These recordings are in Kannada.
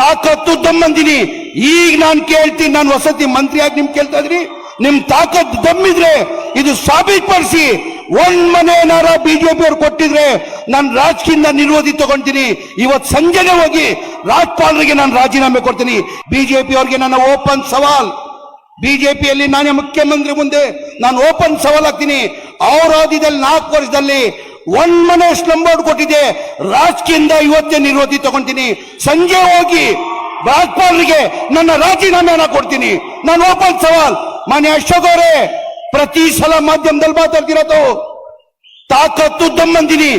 ತಾಕತ್ತು ದಮ್ಮಂದಿನಿ ಈಗ ನಾನು ಕೇಳ್ತೀನಿ, ನಾನು ವಸತಿ ಮಂತ್ರಿಯಾಗಿ ನಿಮ್ ಕೇಳ್ತಾ ಇದ್ರಿ ನಿಮ್ ತಾಕತ್ತು ದಮ್ಮಿದ್ರೆ ಇದು ಸಾಬೀತುಪಡಿಸಿ ಒಂದ್ ಮನೆ ಏನಾರ ಬಿಜೆಪಿ ಅವ್ರು ಕೊಟ್ಟಿದ್ರೆ ನಾನು ರಾಜಕೀಯ ನಿರೋಧಿ ತಗೊಂತೀನಿ. ಇವತ್ ಸಂಜೆನೆ ಹೋಗಿ ರಾಜ್ಪಾಲರಿಗೆ ನಾನು ರಾಜೀನಾಮೆ ಕೊಡ್ತೀನಿ. ಬಿಜೆಪಿ ಅವ್ರಿಗೆ ನನ್ನ ಓಪನ್ ಸವಾಲ್. ಬಿಜೆಪಿಯಲ್ಲಿ ನಾನೇ ಮುಖ್ಯಮಂತ್ರಿ ಮುಂದೆ ನಾನು ಓಪನ್ ಸವಾಲ್ ಆಗ್ತೀನಿ ಅವರಾದಿದಲ್ಲಿ ನಾಲ್ಕು ವರ್ಷದಲ್ಲಿ ಒಂದ್ ಮನೆ ಸ್ಲಂ ಬೋರ್ಡ್ ಕೊಟ್ಟಿದೆ. ರಾಜಕೀಯದಿಂದ ಇವತ್ತೇ ನಿರ್ವತಿ ತಗೊಂತೀನಿ. ಸಂಜೆ ಹೋಗಿ ರಾಜ್ಪಾಲರಿಗೆ ನನ್ನ ರಾಜೀನಾಮೆನ ಕೊಡ್ತೀನಿ. ನಾನು ಓಪನ್ ಸವಾಲ್. ಮಾನ್ಯ ಅಶೋಕ್ ಅವರೇ, ಪ್ರತಿ ಸಲ ಮಾಧ್ಯಮದಲ್ಲಿ ಮಾತಾಡ್ತಿರೋದು. ತಾಕತ್ತು ದಮ್ಮಂದಿನಿ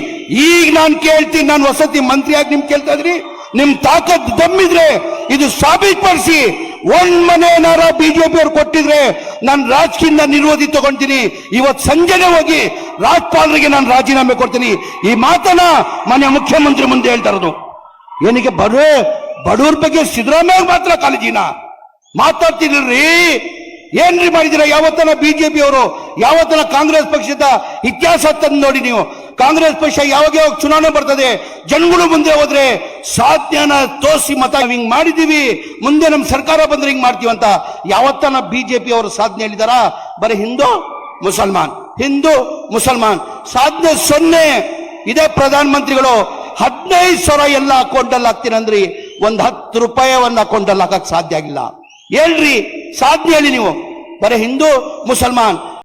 ಈಗ ನಾನು ಕೇಳ್ತೀನಿ, ನಾನು ವಸತಿ ಮಂತ್ರಿಯಾಗಿ ನಿಮ್ ಕೇಳ್ತಾ ಇದ್ರಿ. ನಿಮ್ ತಾಕತ್ ದಮ್ಮಿದ್ರೆ ಇದು ಸಾಬೀತುಪಡಿಸಿ ಒಂದ್ ಮನೆ ಏನಾರ ಬಿಜೆಪಿ ಅವ್ರು ಕೊಟ್ಟಿದ್ರೆ ನಾನು ರಾಜಕೀಯದಿಂದ ನಿರೋಧಿ ತಗೊಂತೀನಿ. ಇವತ್ ಸಂಜೆನೆ ಹೋಗಿ ರಾಜ್ಪಾಲರಿಗೆ ನಾನು ರಾಜೀನಾಮೆ ಕೊಡ್ತೀನಿ. ಈ ಮಾತನ್ನ ಮಾನ್ಯ ಮುಖ್ಯಮಂತ್ರಿ ಮುಂದೆ ಹೇಳ್ತಾ ಇರೋದು. ಏನಿಗೆ ಬಡ ಬಡವ್ರ ಬಗ್ಗೆ ಸಿದ್ದರಾಮಯ್ಯ ಮಾತ್ರ ಕಾಳಜಿನ ಮಾತಾಡ್ತಿದ್ರಿ ಏನ್ರಿ ಮಾಡಿದಿರ ಯಾವತ್ತನ ಬಿಜೆಪಿ ಅವರು, ಯಾವತ್ತನ ಕಾಂಗ್ರೆಸ್ ಪಕ್ಷದ ಇತಿಹಾಸ ತಂದು ನೋಡಿ ನೀವು. ಕಾಂಗ್ರೆಸ್ ಪಕ್ಷ ಯಾವಾಗ ಯಾವಾಗ ಚುನಾವಣೆ ಬರ್ತದೆ? ಜನಗಳು ಮುಂದೆ ಹೋದ್ರೆ ಸಾಧ್ಯನ ತೋರಿಸಿ ಮತ. ಹಿಂಗ್ ಮಾಡಿದೀವಿ ಮುಂದೆ ನಮ್ಮ ಸರ್ಕಾರ ಬಂದ್ರೆ ಹಿಂಗ್ ಮಾಡ್ತೀವಿ ಅಂತ ಯಾವತ್ತನ ಬಿಜೆಪಿ ಅವರು ಸಾಧನೆ ಹೇಳಿದಾರ? ಬರೀ ಹಿಂದೂ? ಮುಸಲ್ಮಾನ್, ಹಿಂದೂ ಮುಸಲ್ಮಾನ್. ಸಾಧನೆ ಸೊನ್ನೆ ಇದೇ ಪ್ರಧಾನ ಮಂತ್ರಿಗಳು ಹದಿನೈದು ಸಾವಿರ ಎಲ್ಲ ಅಕೌಂಟಲ್ಲಿ ಒಂದು ಹತ್ತು ರೂಪಾಯಿ ಒಂದು ಸಾಧ್ಯ ಆಗಿಲ್ಲ. ಹೇಳ್ರಿ ಸಾಧ್ಯ ಹೇಳಿ ನೀವು. ಬರೀ ಹಿಂದೂ ಮುಸಲ್ಮಾನ್